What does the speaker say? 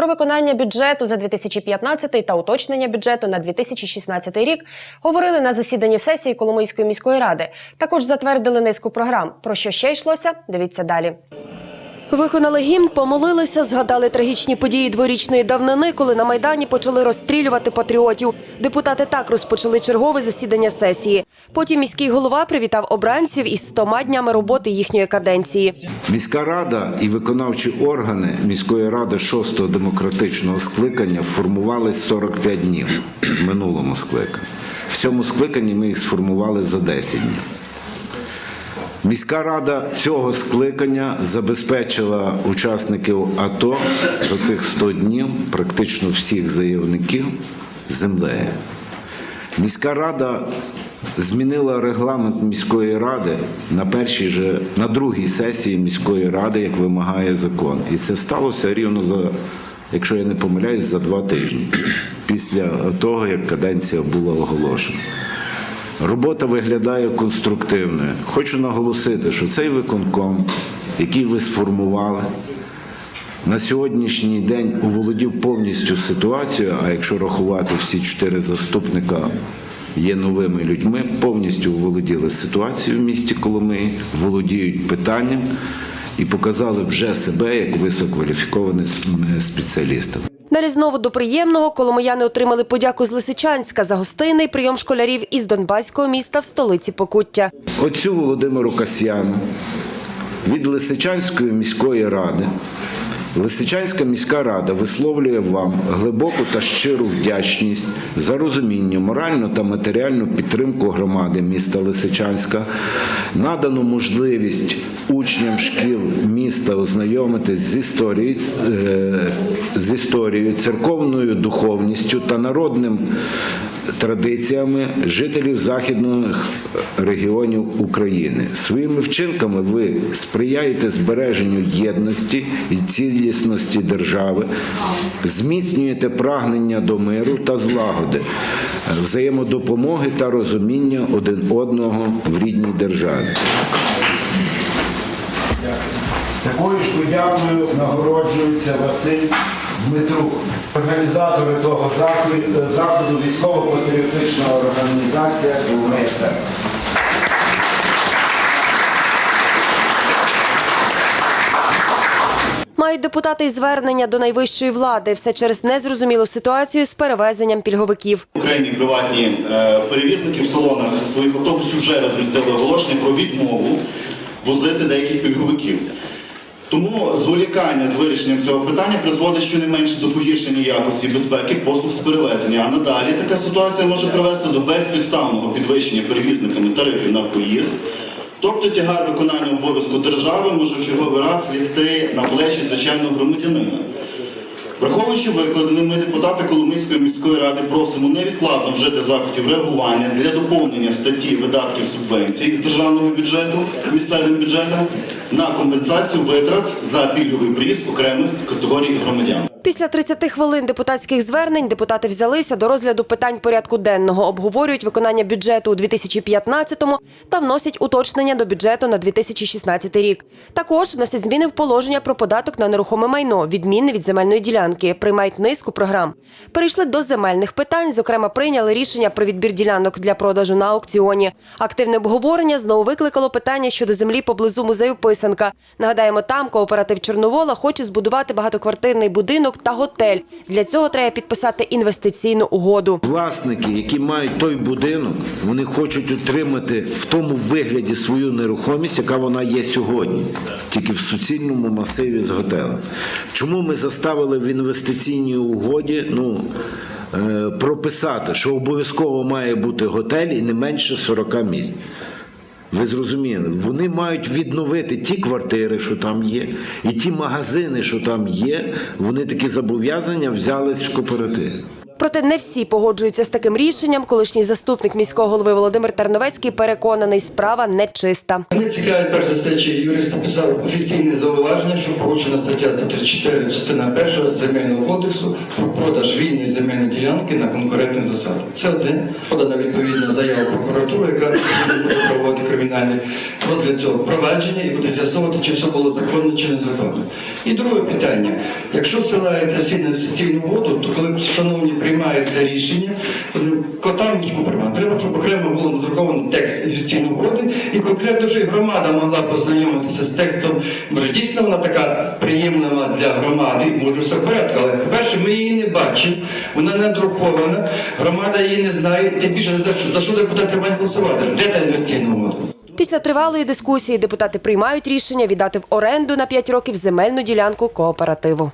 Про виконання бюджету за 2015 та уточнення бюджету на 2016 рік говорили на засіданні сесії Коломийської міської ради. Також затвердили низку програм. Про що ще йшлося? Дивіться далі. Виконали гімн, помолилися, згадали трагічні події дворічної давнини, коли на майдані почали розстрілювати патріотів. Депутати так розпочали чергове засідання сесії. Потім міський голова привітав обранців із 100 днями роботи їхньої каденції. Міська рада і виконавчі органи міської ради шостого демократичного скликання формувались 45 днів в минулому скликанні. В цьому скликанні ми їх сформували за 10 днів. Міська рада цього скликання забезпечила учасників АТО за тих 100 днів, практично всіх заявників, землею. Міська рада змінила регламент міської ради на першій же на другій сесії міської ради, як вимагає закон. І це сталося рівно за, якщо я не помиляюсь, за два тижні після того, як каденція була оголошена. Робота виглядає конструктивною. Хочу наголосити, що цей виконком, який ви сформували, на сьогоднішній день оволодів повністю ситуацією, а якщо рахувати всі чотири заступника є новими людьми, повністю оволоділи ситуацією в місті Коломиї, володіють питанням і показали вже себе як висококваліфіковані спеціалісти. Далі знову до приємного коломияни отримали подяку з Лисичанська за гостинний прийом школярів із Донбаського міста в столиці Покуття. Отцю Володимиру Касьяну від Лисичанської міської ради. Лисичанська міська рада висловлює вам глибоку та щиру вдячність за розуміння, моральну та матеріальну підтримку громади міста Лисичанська, надану можливість учням шкіл міста ознайомитись з історією, е, з історією, церковною духовністю та народним традиціями жителів західних регіонів України. Своїми вчинками ви сприяєте збереженню єдності і цілісності держави, зміцнюєте прагнення до миру та злагоди, взаємодопомоги та розуміння один одного в рідній державі. Такою ж подякою нагороджується Василь Дмитрук, організатори того заходу, заходу військово-патріотична організація Коломия Мають депутати й звернення до найвищої влади все через незрозумілу ситуацію з перевезенням пільговиків. Окремі приватні е, перевізники в салонах своїх автобусів вже розмістили оголошення про відмову возити деяких пільговиків. Тому зволікання з вирішенням цього питання призводить щонайменше до погіршення якості безпеки послуг з перевезення. А надалі така ситуація може привести до безпідставного підвищення перевізниками тарифів на поїзд. Тобто тягар виконання обов'язку держави може в черговий раз лягти на плечі звичайного громадянина. Враховуючи викладене, ми депутати Коломийської міської ради просимо невідкладно вжити заходів реагування для доповнення статті видатків субвенцій з державного бюджету місцевим бюджетом на компенсацію витрат за пільговий проїзд окремих категорій громадян. Після 30 хвилин депутатських звернень депутати взялися до розгляду питань порядку денного, обговорюють виконання бюджету у 2015-му та вносять уточнення до бюджету на 2016 рік. Також вносять зміни в положення про податок на нерухоме майно, відмінне від земельної ділянки, приймають низку програм. Перейшли до земельних питань. Зокрема, прийняли рішення про відбір ділянок для продажу на аукціоні. Активне обговорення знову викликало питання щодо землі поблизу музею Писанка. Нагадаємо, там кооператив Чорновола хоче збудувати багатоквартирний будинок та готель. Для цього треба підписати інвестиційну угоду. Власники, які мають той будинок, вони хочуть отримати в тому вигляді свою нерухомість, яка вона є сьогодні, тільки в суцільному масиві з готелем. Чому ми заставили в інвестиційній угоді ну, е, прописати, що обов'язково має бути готель і не менше 40 місць? Ви зрозуміли, вони мають відновити ті квартири, що там є, і ті магазини, що там є, вони такі зобов'язання взялись в кооперативу. Проте не всі погоджуються з таким рішенням. Колишній заступник міського голови Володимир Терновецький переконаний, справа нечиста. Мене цікавить перша стаття. Юрист написав офіційне зауваження, що порушена стаття 134, частина 1 земельного кодексу про продаж вільної земельної ділянки на конкурентних засадах. Це одне подана відповідна заява прокуратури, яка буде проводити кримінальний розгляд цього провадження і буде з'ясовувати, чи все було законно чи незаконно. І друге питання: якщо ссилається всі на воду, то коли шановні приймається рішення, кота мішку приймати. Треба, щоб окремо було надруковано текст офіційної угоди, і конкретно ж і громада могла познайомитися з текстом. Може, дійсно вона така приємна для громади, може все в порядку. Але по-перше, ми її не бачимо, вона не друкована, громада її не знає, тим більше не знає, за що депутати мають голосувати. Де та інвестиційна угода? Після тривалої дискусії депутати приймають рішення віддати в оренду на 5 років земельну ділянку кооперативу.